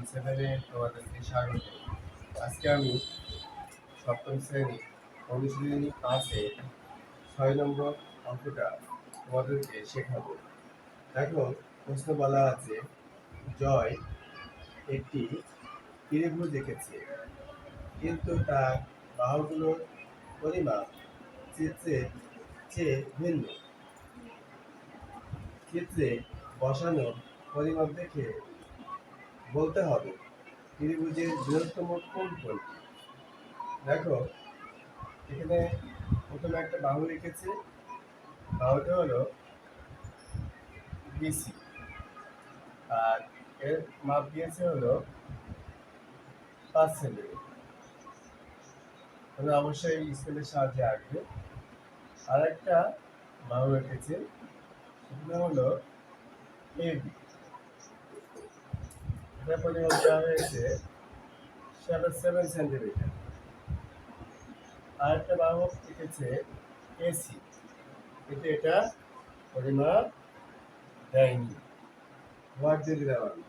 One সেভেনে তোমাদেরকে স্বাগত। আজকে আমি সপ্তম শ্রেণি অনুশীলনী পাঁচে ছয় নম্বর অঙ্কটা তোমাদেরকে শেখাবো। দেখো, প্রশ্ন বলা আছে, জয় একটি ত্রিভুজ এঁকেছে কিন্তু তার বাহুগুলোর পরিমাপ চিত্রের চেয়ে ভিন্ন। চিত্রে বসানো পরিমাপ দেখে বলতে হবে। ত্রিভুজের বৃহত্তম কোন কোনটি দেখো, এখানে প্রথমে একটা বাহু রেখেছে বাহুটা হলো বিসি আর এর মাপ দিয়েছে হলো পাঁচ সেন্টিমিটার। অবশ্যই স্কেলের সাহায্যে আঁকবে আর একটা বাহু রেখেছে সেটা হলো এবি পরিমাপ দেওয়া হয়েছে সেভেন সেভেন সেন্টিমিটার আর একটা বাহু লিখেছে এসি কিন্তু এটা পরিমাপ দেয়নি ওয়ার্ড দিয়ে আমি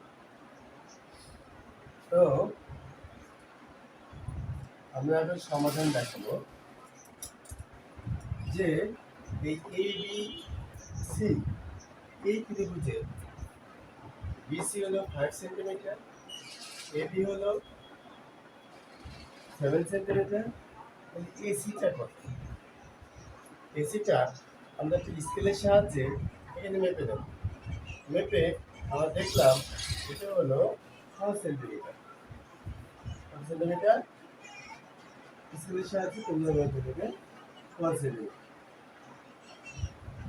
তো আমরা এখন সমাধান দেখাবো যে এই এ বি সি এই ত্রিভুজের বিসি হলো ফাইভ সেন্টিমিটার এবি হলো সেভেন সেন্টিমিটার এসিটা কত এসিটা আমরা একটু স্কেলের সাহায্যে এখানে মেপে দেবো। মেপে আমরা দেখলাম এটা হলো ফোর সেন্টিমিটার ফোর সেন্টিমিটার স্কেলের সাহায্যে তোমরা মেপে দেবে ফোর সেন্টিমিটার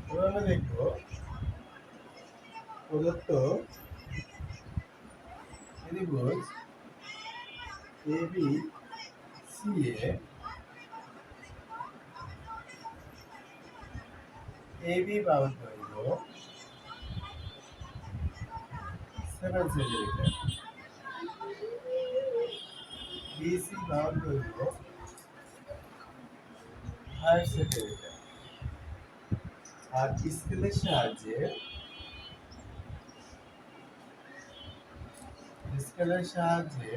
এবার আমরা দেখব প্রদত্ত ত্রিভুজ A B C A seven centimetre BC বাহুর দৈর্ঘ্য ফাইভ আর স্কেলের সাহায্যে স্কেলের সাহায্যে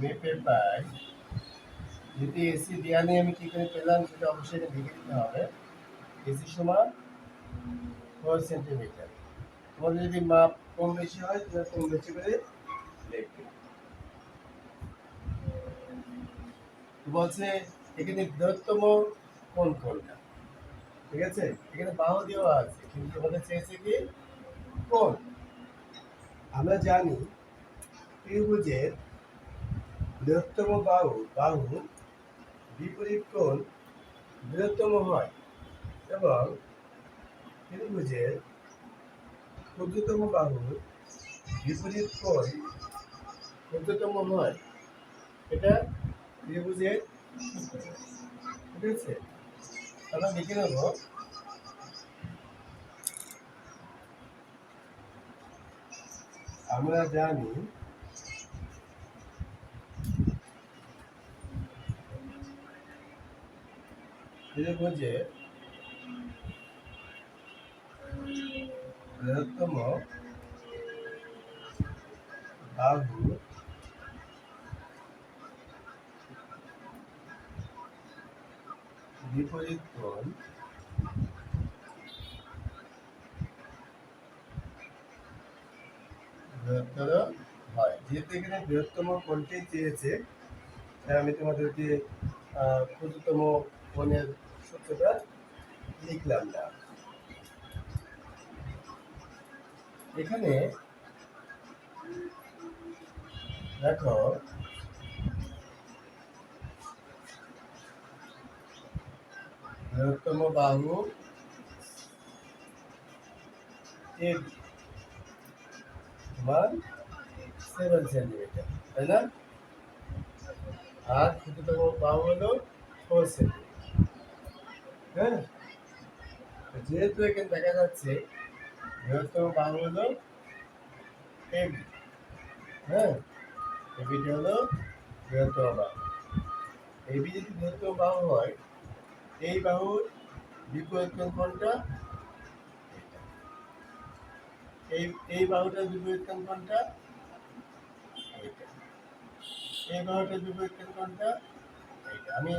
মেপে পাই। যদি এসি দেওয়া নিয়ে আমি কি করে পেলাম সেটা অবশ্যই দিতে হবে। এসি সমান ফোর সেন্টিমিটার তোমাদের যদি মাপ কম বেশি হয়, তাহলে কম বেশি করে বলছে, এখানে বৃহত্তম কোন কোনটা? ঠিক আছে? এখানে বাহু দেওয়া আছে, কিন্তু তোমাদের চেয়েছে কি? কোন? আমরা জানি ত্রিভুজের বৃহত্তম বাহু বাহু বিপরীত কোণ বৃহত্তম হয় এবং ত্রিভুজের ক্ষুদ্রতম বাহু বিপরীত কোণ ক্ষুদ্রতম হয়। এটা ত্রিভুজের ঠিক আছে? আমরা লিখে নেব আমরা জানি ত্রিভুজে বৃহত্তম বাহু বিপরীত কোণ বৃহত্তর হয়। যেহেতু এখানে বৃহত্তম কোণটি চেয়েছে, তাই আমি তোমাদেরকে ক্ষুদ্রতম কোণের সূত্রটা লিখলাম না। এখানে দেখো বৃহত্তম বাহু এর মান সেভেন সেন্টিমিটার, তাই না? আর ক্ষুদ্রতম বাহু হলো ফোর সেন্টিমিটার হ্যাঁ? যেহেতু এখানে দেখা যাচ্ছে বৃহত্তম বাহু হলো এবি হ্যাঁ? এবিটি হলো বৃহত্তম বাহু এবি যদি বৃহত্তম বাহু হয় এই বাহুর বিপরীত কোণ কোনটা এই এই বাহুটার বিপরীত কোণ কোনটা এইটা। এই বাহুটার বিপরীত কোণ কোনটা এইটা। আমি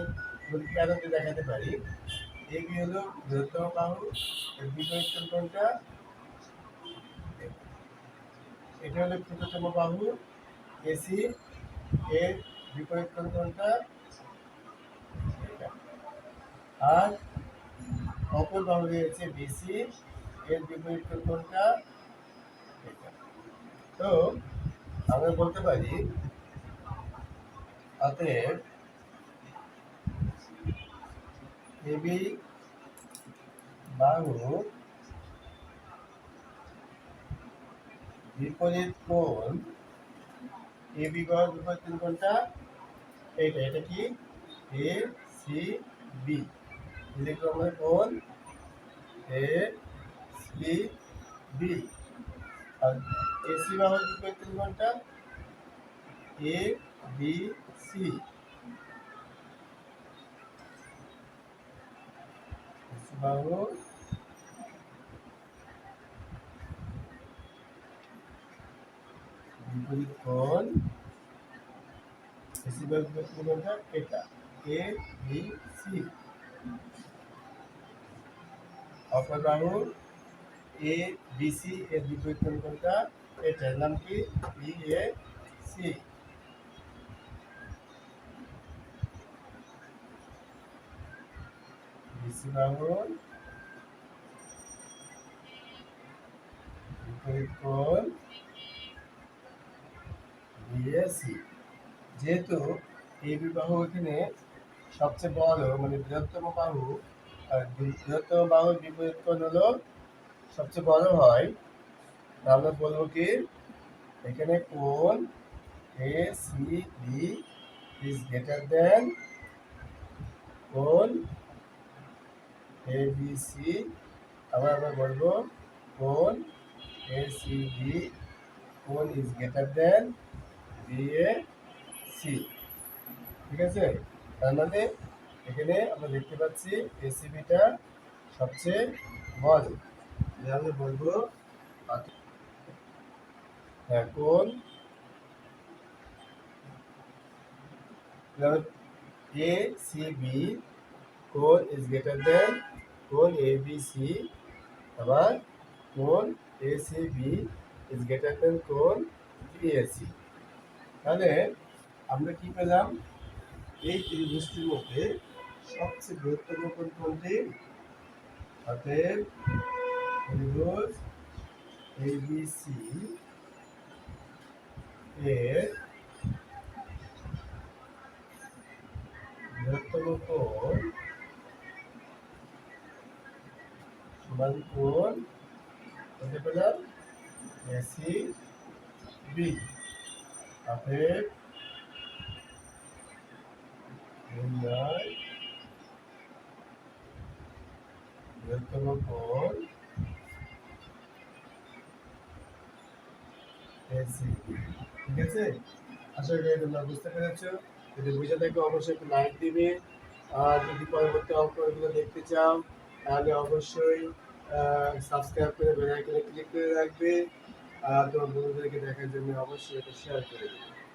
আরোতে দেখাতে পারি, এই বি হলো? বৃহত্তম বাহু, এর বিপরীত কোণ কোনটা এটা হলো ক্ষুদ্রতম বাহু, এসি, এর বিপরীত কোণ কোনটা এটা। আর অপর বাহু রয়েছে বিসি এর বিপরীত কোনটা? এটা। তো আমরা বলতে পারি, অতএব এবি বাহু বিপরীত কোণ এবি বাহুর বিপরীত কোণ কোনটা এইটা এটা কি? এ সি বি আমরা কোণ এ সি বি আর এসি বাহুর বিপরীত কোণ কোনটা এ বি সি বাহু বিপরীত কোণ এসি বাহুর বিপরীত কোণ কোনটা এটা এ বি সি অপর বাহু এ, বি, সি, এর বিপরীত কোণ কোনটা এটার নাম কি? B, A, C. বিসি বাহুর বিপরীত কোণ বিএসি যেহেতু এই বিবাহ এখানে সবচেয়ে বড় মানে বৃহত্তম বাহু আর বৃহত্তম বাহুর বিপরীত হলো সবচেয়ে বড় হয়। আমরা বলব কি? এখানে কোণ A C B is greater than কোণ এ বি সি আবার আমরা বলব কোণ এ সি বি কোণ is greater than B A C ঠিক আছে? তার মানে এখানে আমরা দেখতে পাচ্ছি এসিবিটা সবচেয়ে যে আমরা বলব কোণ এ সি বি কোণ ইজ গ্রেটার দেন কোণ এ বি সি আবার কোণ A C B is greater than কোণ বিএসি তাহলে আমরা কি পেলাম? এই ত্রিভুজটির মধ্যে সবচেয়ে গুরুত্বপূর্ণ কোনটি? অতএব ত্রিভুজ এবিসি এর বৃহত্তম কোণ, সমান কোণ, হতে পেলাম এসি বি অতএব নির্ণয় বৃহত্তম কোণ ঠিক আছে? আশা করি তোমরা বুঝতে পেরেছ। যদি বুঝে থাকো, অবশ্যই একটু লাইক দিবে। আর যদি পরবর্তী অঙ্কগুলো দেখতে চাও, তাহলে অবশ্যই সাবস্ক্রাইব করে বেল আইকনে ক্লিক করে রাখবে। আর তোমার বন্ধুদেরকে দেখার জন্য অবশ্যই এটা শেয়ার করে দেবে।